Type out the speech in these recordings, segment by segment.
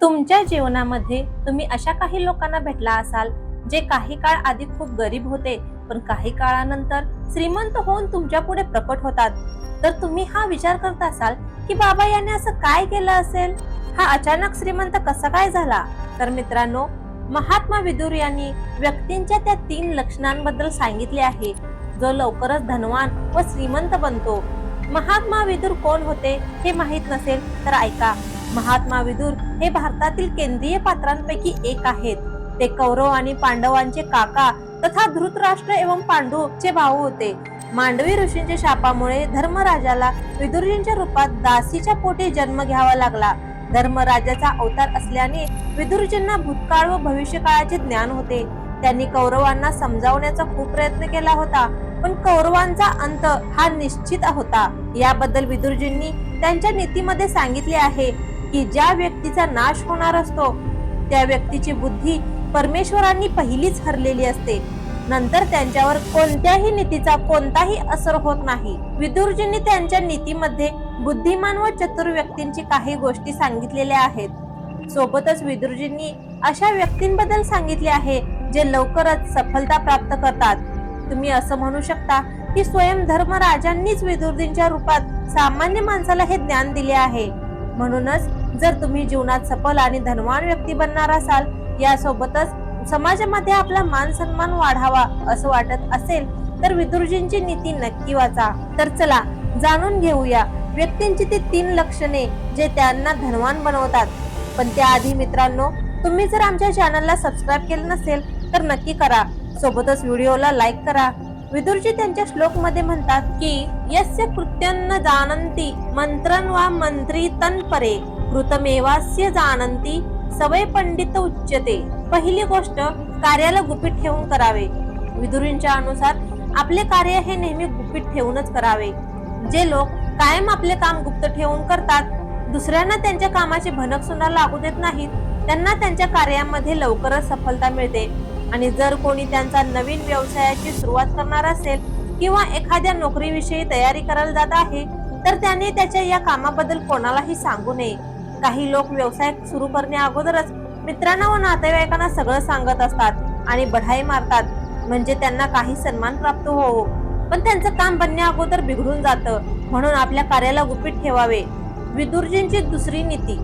तुमच्या जीवनामध्ये तुम्ही अशा काही लोकांना भेटला असाल जे काही काळ आधी खूप गरीब होते पण काही काळानंतर श्रीमंत होऊन तुमच्यापुढे प्रकट होतात. तर तुम्ही हा विचार करत असाल की बाबा याने असं काय केलं असेल? हा अचानक श्रीमंत कसा काय झाला? तर मित्रांनो महात्मा विदुर यांनी व्यक्तींच्या त्या तीन लक्षणांबद्दल सांगितले आहे. जो लवकरच धनवान व श्रीमंत बनतो. महात्मा विदुर कोण होते हे माहीत नसेल तर ऐका. महात्मा विदुर हे भारतातील केंद्रीय पात्रांपैकी एक आहेत. ते कौरव आणि पांडवांचे काका तथा धृतराष्ट्र एवं पांडूचे भाऊ होते. मांडवी ऋषींच्या शापामुळे धर्मराजाला विदुरजींच्या रूपात दासीच्या पोटी जन्म घ्यावा लागला. धर्मराजाचा अवतार असल्याने विदुरजींना भूतकाळ व भविष्यकाळाचे ज्ञान होते. त्यांनी कौरवांना समजावण्याचा खूप प्रयत्न केला होता पण कौरवांचा अंत हा निश्चित होता. याबद्दल विदुरजींनी त्यांच्या नीतीमध्ये सांगितले आहे. की ज्या व्यक्तीचा नाश होणार असतो त्या व्यक्तीची बुद्धी परमेश्वरांनी पहिलीच हरलेली असते. नंतर त्यांच्यावर कोणत्याही नीतीचा कोणताही असर होत नाही. विदुरजींनी त्यांच्या नीतीमध्ये बुद्धिमान व चतुर व्यक्तींची काही गोष्टी सांगितलेल्या आहेत. सोबतच विदुरजींनी अशा व्यक्तींबद्दल सांगितले आहे जे लवकरच सफलता प्राप्त करतात. तुम्ही असं म्हणू शकता की स्वयं धर्मराजांनीच विदुरजींच्या रूपात सामान्य माणसाला हे ज्ञान दिले आहे. म्हणूनच जर तुम्ही जीवनात सफल आणि धनवान व्यक्ती बनणार असाल यासोबतच समाजामध्ये आपला मान सन्मान वाढावा असं वाटत असेल तर विदुरजींची नीती नक्की वाचा. तर चला जाणून घेऊया व्यक्तींची ती तीन लक्षणे जे त्यांना धनवान बनवतात. पण त्याआधी मित्रांनो तुम्ही जर आमच्या चॅनलला सबस्क्राईब केलं नसेल तर नक्की करा. सोबतच व्हिडिओला लाईक करा. विदुरजी त्यांच्या श्लोकमध्ये म्हणतात की यस्य कृत्यन्न जाणंती मंत्रन वा मंत्री तन परे. कृतमेवास्य जाणंती सवय पंडित उच्यते. पहिली गोष्ट कार्याला गुपित ठेवून करावे. विदुरींच्या अनुसार आपले कार्य हे नेहमी गुपित ठेवूनच करावे. जे लोक कायम आपले काम गुप्त ठेवून करतात दुसऱ्यांना त्यांच्या कामाची भनक सुना लागू देत नाहीत त्यांना त्यांच्या कार्यामध्ये लवकरच सफलता मिळते. आणि जर कोणी त्यांचा नवीन व्यवसायाची सुरुवात करणार असेल किंवा एखाद्या नोकरीविषयी तयारी करायला जात आहे तर त्याने त्याच्या या कामाबद्दल कोणालाही सांगू नये. काही लोक व्यवसाय सुरू करण्या अगोदरच मित्रांना व नातेवाईकांना सगळं सांगत असतात आणि बढाई मारतात. म्हणजे त्यांना काही सन्मान प्राप्त होवो पण त्यांचं काम बनण्या अगोदर बिघडून जातं. म्हणून आपल्या कार्याला गुपित ठेवावे. विदुरजींची दुसरी नीती.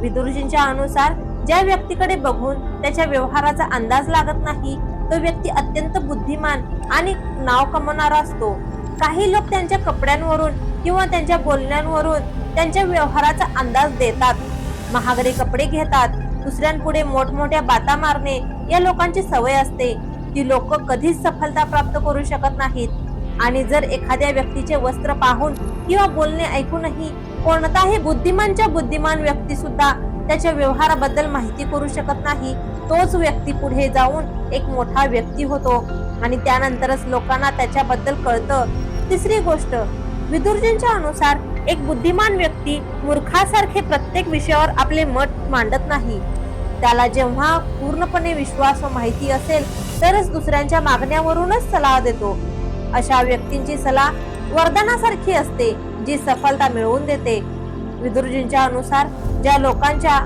विदुरजींच्या अनुसार ज्या व्यक्तीकडे बघून त्याच्या व्यवहाराचा अंदाज लागत नाही तो व्यक्ती अत्यंत बुद्धिमान आणि नाव कमवणारा असतो. काही लोक त्यांच्या कपड्यांवरून किंवा त्यांच्या बोलण्यांवरून त्यांच्या व्यवहाराचा अंदाज देतात. महागडे कपडे घेतात. दुसऱ्यांपुढे मोठमोठ्या बाता मारणे या लोकांची सवय असते. ती लोक कधीच सफलता प्राप्त करू शकत नाहीत. आणि जर एखाद्या व्यक्तीचे वस्त्र पाहून किंवा बोलणे ऐकूनही कोणताही बुद्धिमानच्या बुद्धिमान व्यक्ती सुद्धा त्याच्या व्यवहाराबद्दल माहिती करू शकत नाही तोच व्यक्ती पुढे जाऊन एक मोठा व्यक्ती होतो. आणि त्यानंतरच लोकांना त्याच्याबद्दल कळतं. तिसरी गोष्ट विदुर्जींच्या अनुसार एक बुद्धिमान व्यक्ती मूर्खासारखे प्रत्येक विषयावर आपले मत मांडत नाही. त्याला जेव्हा पूर्णपणे विश्वास व माहिती असेल तरच दुसऱ्यांच्या मागण्यावरूनच सलाह देतो. अशा व्यक्तींची सलाह वरदानासारखी असते जी सफलता मिळवून देते. विदुरजींच्या अनुसार ज्या लोकांच्या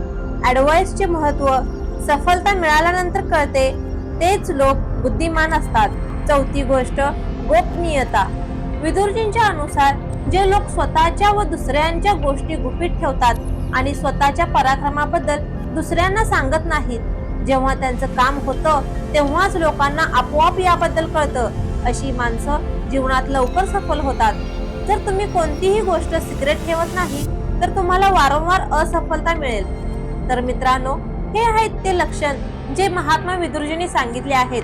ॲडवाईसचे महत्त्व सफलता मिळाल्यानंतर कळते तेच लोक बुद्धिमान असतात. चौथी गोष्ट गोपनीयता. विदुरजींच्या अनुसार जे लोक स्वतःच्या व दुसऱ्यांच्या गोष्टी गुपित ठेवतात आणि स्वतःच्या पराक्रमाबद्दल दुसऱ्यांना सांगत नाहीत. जेव्हा त्यांचं काम होतं तेव्हाच लोकांना आपोआप याबद्दल कळतं अशी माणसं जीवनात लवकर सफल होतात. जर तुम्ही कोणतीही गोष्ट सिक्रेट ठेवत नाही तर तुम्हाला वारंवार असफलता मिळेल. तर मित्रांनो हे आहेत ते लक्षण जे महात्मा विदुरजींनी सांगितले आहेत.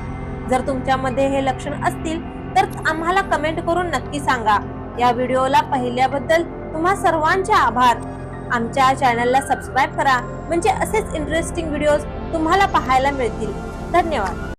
जर तुमच्यामध्ये हे लक्षण असतील तर आम्हाला कमेंट करून नक्की सांगा. या व्हिडिओला पाहिल्याबद्दल तुम्हा सर्वांचे आभार. आमच्या चॅनलला सबस्क्राईब करा. म्हणजे असेच इंटरेस्टिंग व्हिडिओज तुम्हाला पाहायला मिळतील. धन्यवाद.